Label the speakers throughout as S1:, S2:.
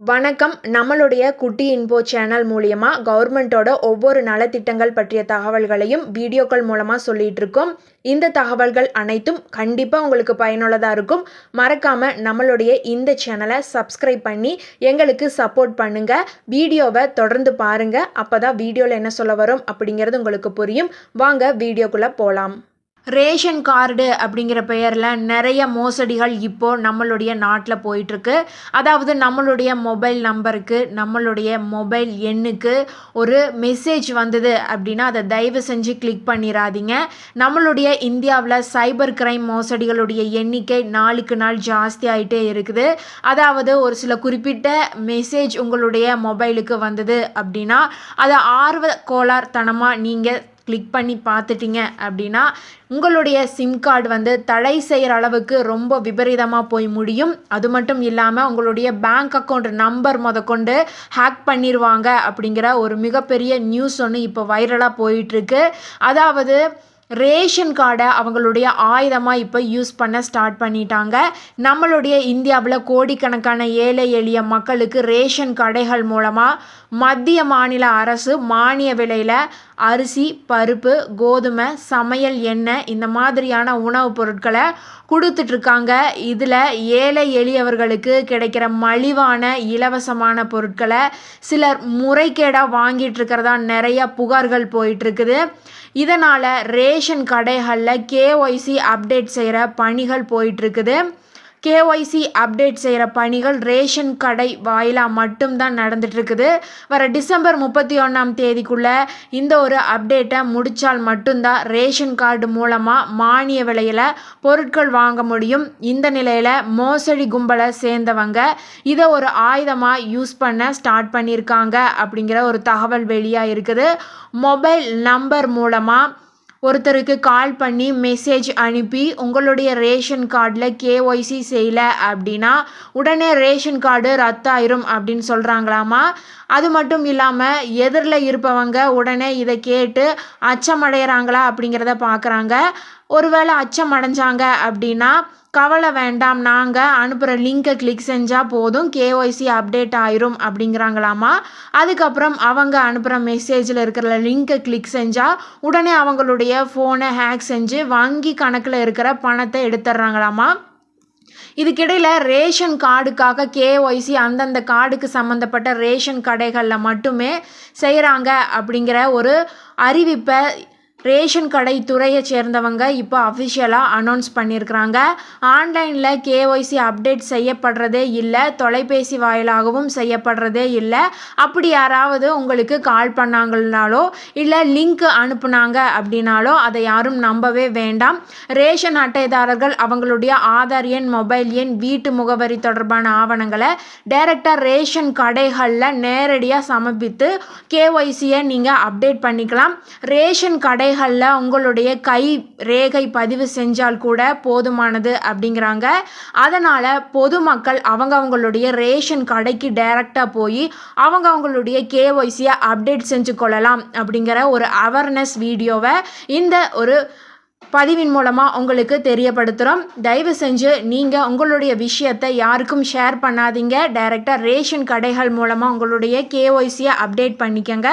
S1: வணக்கம். நம்மளுடைய குட்டி இன்போ சேனல் மூலியமா கவர்மெண்ட்டோட ஒவ்வொரு நலத்திட்டங்கள் பற்றிய தகவல்களையும் வீடியோக்கள் மூலமாக சொல்லிட்டு இருக்கோம் இந்த தகவல்கள் அனைத்தும் கண்டிப்பாக உங்களுக்கு பயனுள்ளதாக இருக்கும். மறக்காம நம்மளுடைய இந்த சேனலை சப்ஸ்கிரைப் பண்ணி எங்களுக்கு சப்போர்ட் பண்ணுங்க. வீடியோவை தொடர்ந்து பாருங்க. அப்போதான் வீடியோவில் என்ன சொல்ல வரும் அப்படிங்கிறது உங்களுக்கு புரியும். வாங்க வீடியோக்குள்ளே போகலாம் ரேஷன் கார்டு அப்படிங்கிற பெயரில் நிறைய மோசடிகள் இப்போது நம்மளுடைய நாட்டில் போயிட்டுருக்கு. அதாவது நம்மளுடைய மொபைல் நம்பருக்கு நம்மளுடைய மொபைல் எண்ணுக்கு ஒரு மெசேஜ் வந்தது அப்படின்னா அதை தயவு செஞ்சு கிளிக் பண்ணிடாதீங்க நம்மளுடைய இந்தியாவில் சைபர் கிரைம் மோசடிகளுடைய எண்ணிக்கை நாளுக்கு நாள் ஜாஸ்தி ஆகிட்டே இருக்குது. அதாவது ஒரு சில குறிப்பிட்ட மெசேஜ் உங்களுடைய மொபைலுக்கு வந்தது அப்படின்னா அதை ஆர்வ கோளாறுத்தனமாக நீங்கள் கிளிக் பண்ணி பார்த்துட்டிங்க அப்படின்னா உங்களுடைய சிம் கார்டு வந்து தடை செய்கிற அளவுக்கு ரொம்ப விபரீதமாக போய் முடியும். அது மட்டும் இல்லாமல் உங்களுடைய பேங்க் அக்கௌண்ட் நம்பர் முதற்கொண்டு ஹேக் பண்ணிடுவாங்க அப்படிங்கிற ஒரு மிகப்பெரிய நியூஸ் ஒன்று இப்போ வைரலாக போயிட்டுருக்கு அதாவது ரேஷன் கார்டை அவங்களுடைய ஆயுதமாக இப்போ யூஸ் பண்ண ஸ்டார்ட் பண்ணிட்டாங்க. நம்மளுடைய இந்தியாவில் கோடிக்கணக்கான ஏழை எளிய மக்களுக்கு ரேஷன் கடைகள் மூலமாக மத்திய மாநில அரசு மானிய விலையில் அரிசி பருப்பு கோதுமை சமையல் எண்ணெய் இந்த மாதிரியான உணவுப் பொருட்களை கொடுத்துட்ருக்காங்க. இதில் ஏழை எளியவர்களுக்கு கிடைக்கிற மலிவான இலவசமான பொருட்களை சிலர் முறைகேடாக வாங்கிட்டு இருக்கிறதா நிறைய புகார்கள் போயிட்டுருக்குது இதனால் ரேஷன் கடைகளில் கேஒய்சி அப்டேட் செய்கிற பணிகள் போயிட்டுருக்குது கேஒய்சி அப்டேட் செய்கிற பணிகள் ரேஷன் கடை வாயிலாக மட்டும்தான் நடந்துகிட்ருக்குது வர டிசம்பர் முப்பத்தி ஒன்றாம் தேதிக்குள்ளே இந்த ஒரு அப்டேட்டை முடித்தால் மட்டும்தான் ரேஷன் கார்டு மூலமாக மானிய விலையில் பொருட்கள் வாங்க முடியும். இந்த நிலையில் மோசடி கும்பலை சேர்ந்தவங்க இதை ஒரு ஆயுதமாக யூஸ் பண்ண ஸ்டார்ட் பண்ணியிருக்காங்க அப்படிங்கிற ஒரு தகவல் வெளியாக இருக்குது மொபைல் நம்பர் மூலமாக ஒருத்தருக்கு கால் பண்ணி மெசேஜ் அனுப்பி உங்களுடைய ரேஷன் கார்டில் கேஒய்சி செய்யலை அப்படின்னா உடனே ரேஷன் கார்டு ரத்தாயிரும் அப்படின்னு சொல்கிறாங்களாமா அது மட்டும் இல்லாமல் எதிரில் இருப்பவங்க உடனே இதை கேட்டு அச்சமடைகிறாங்களா அப்படிங்கிறத பார்க்குறாங்க ஒருவேளை அச்சம் அடைஞ்சாங்க அப்படின்னா கவலை வேண்டாம் நாங்கள் அனுப்புகிற லிங்கை கிளிக் செஞ்சால் போதும் கேஒய்சி அப்டேட் ஆயிரும் அப்படிங்கிறாங்களாமா? அதுக்கப்புறம் அவங்க அனுப்புகிற மெசேஜில் இருக்கிற லிங்கை கிளிக் செஞ்சால் உடனே அவங்களுடைய ஃபோனை ஹேக் செஞ்சு வங்கி கணக்கில் இருக்கிற பணத்தை எடுத்துட்றாங்களாமா இதுக்கிடையில் ரேஷன் கார்டுக்காக கேஒய்சி அந்தந்த கார்டுக்கு சம்மந்தப்பட்ட ரேஷன் கடைகளில் மட்டுமே செய்கிறாங்க அப்படிங்கிற ஒரு அறிவிப்பை ரேஷன் கடை துறையை சேர்ந்தவங்க இப்போ அஃபிஷியலாக அனௌன்ஸ் பண்ணியிருக்கிறாங்க. ஆன்லைனில் கேஒய்சி அப்டேட் செய்யப்படுறதே இல்லை தொலைபேசி வாயிலாகவும் செய்யப்படுறதே இல்லை. அப்படி யாராவது உங்களுக்கு கால் பண்ணாங்கனாலோ இல்லை லிங்க் அனுப்புனாங்க அப்படின்னாலோ அதை யாரும் நம்பவே வேண்டாம். ரேஷன் அட்டைதாரர்கள் அவங்களுடைய ஆதார் எண் மொபைல் எண் வீட்டு முகவரி தொடர்பான ஆவணங்களை டைரெக்டாக ரேஷன் கடைகளில் நேரடியாக சமர்ப்பித்து கேஒய்சியை நீங்கள் அப்டேட் பண்ணிக்கலாம். ரேஷன் கடை கடைகளில் உங்களுடைய கை ரேகை பதிவு செஞ்சால் கூட போதுமானது அப்படிங்கிறாங்க. அதனால் பொதுமக்கள் அவங்க அவங்களுடைய ரேஷன் கடைக்கு டைரெக்டாக போய் அவங்க அவங்களுடைய கேஒய்சியை அப்டேட் செஞ்சு கொள்ளலாம் அப்படிங்கிற ஒரு அவேர்னஸ் வீடியோவை இந்த ஒரு பதிவின் மூலமாக உங்களுக்கு தெரியப்படுத்துகிறோம் தயவு செஞ்சு நீங்கள் உங்களுடைய விஷயத்தை யாருக்கும் ஷேர் பண்ணாதீங்க. டைரெக்டாக ரேஷன் கடைகள் மூலமாக உங்களுடைய கேஒய்சியை அப்டேட் பண்ணிக்கோங்க.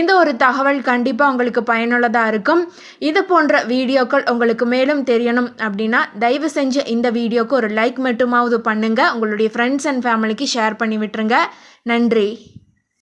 S1: இந்த ஒரு தகவல் கண்டிப்பாக உங்களுக்கு பயனுள்ளதாக இருக்கும். இது போன்ற வீடியோக்கள் உங்களுக்கு மேலும் தெரியணும் அப்படின்னா தயவு செஞ்சு இந்த வீடியோக்கு ஒரு லைக் மட்டுமாவது பண்ணுங்கள் உங்களுடைய ஃப்ரெண்ட்ஸ் அண்ட் ஃபேமிலிக்கு ஷேர் பண்ணி விட்டுருங்க. நன்றி.